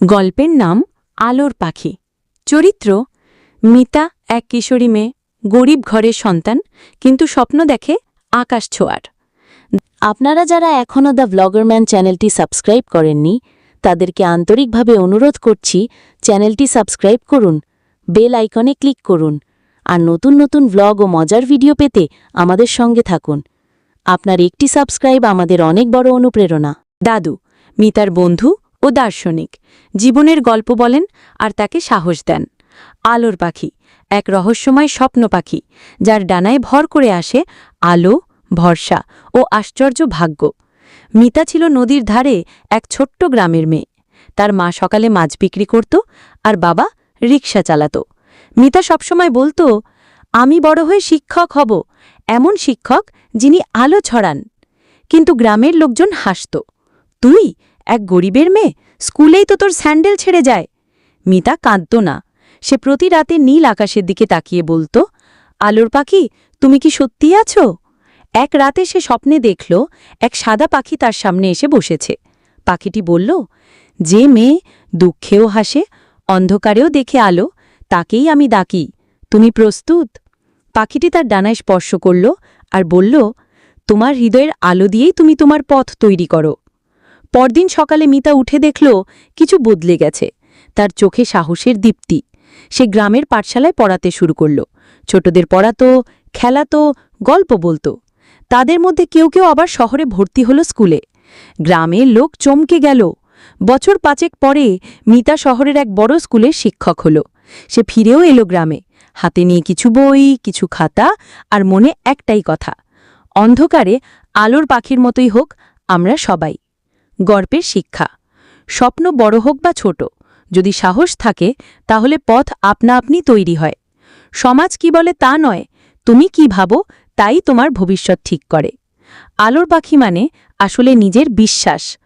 গল্পের নাম আলোর পাখি। চরিত্র, মিতা এক কিশোরী মেয়ে, গরিব ঘরের সন্তান, কিন্তু স্বপ্ন দেখে আকাশ ছোঁয়ার। আপনারা যারা এখনও দ্য ভ্লগারম্যান চ্যানেলটি সাবস্ক্রাইব করেননি, তাদেরকে আন্তরিকভাবে অনুরোধ করছি চ্যানেলটি সাবস্ক্রাইব করুন, বেল আইকনে ক্লিক করুন, আর নতুন নতুন ভ্লগ ও মজার ভিডিও পেতে আমাদের সঙ্গে থাকুন। আপনার একটি সাবস্ক্রাইব আমাদের অনেক বড় অনুপ্রেরণা। দাদু, মিতার বন্ধু ও দার্শনিক জীবনের গল্প বলেন আর তাকে সাহস দেন। আলোর পাখি, এক রহস্যময় স্বপ্ন পাখি, যার ডানায় ভর করে আসে আলো, ভরসা ও আশ্চর্য ভাগ্য। মিতা ছিল নদীর ধারে এক ছোট্ট গ্রামের মেয়ে। তার মা সকালে মাছ বিক্রি করত আর বাবা রিকশা চালাত। মিতা সবসময় বলতো, আমি বড় হয়ে শিক্ষক হব, এমন শিক্ষক যিনি আলো ছড়ান। কিন্তু গ্রামের লোকজন হাসত, তুই এক গরিবের মেয়ে? স্কুলেই তো তোর স্যান্ডেল ছেড়ে যায়। মিতা কাঁদত না। সে প্রতি রাতে নীল আকাশের দিকে তাকিয়ে বলতো, আলোর পাখি, তুমি কি সত্যি আছো? এক রাতে সে স্বপ্নে দেখল, এক সাদা পাখি তার সামনে এসে বসেছে। পাখিটি বলল, যে মেয়ে দুঃখেও হাসে, অন্ধকারেও দেখে আলো, তাকেই আমি ডাকি। তুমি প্রস্তুত? পাখিটি তার ডানায় স্পর্শ করল আর বলল, তোমার হৃদয়ের আলো দিয়েই তুমি তোমার পথ তৈরি করো। পরদিন সকালে মিতা উঠে দেখল, কিছু বদলে গেছে। তার চোখে সাহসের দীপ্তি। সে গ্রামের পাঠশালায় পড়াতে শুরু করল। ছোটদের পড়াতো খেলাতো গল্প বলতো। তাদের মধ্যে কেউ কেউ আবার শহরে ভর্তি হলো স্কুলে। গ্রামের লোক চমকে গেল। বছর পাঁচেক পরে মিতা শহরের এক বড় স্কুলের শিক্ষক হল। সে ফিরেও এলো গ্রামে। হাতে নিয়ে কিছু বই, কিছু খাতা আর মনে একটাই কথা। অন্ধকারে আলোর পাখির মতোই হোক, আমরা সবাই। গর্বের শিক্ষা। স্বপ্ন বড় হোক বা ছোট, যদি সাহস থাকে, তাহলে পথ আপনা আপনি তৈরি হয়। সমাজ কি বলে তা নয়, তুমি কি ভাবো, তাই তোমার ভবিষ্যৎ ঠিক করে। আলোর পাখি মানে আসলে নিজের বিশ্বাস।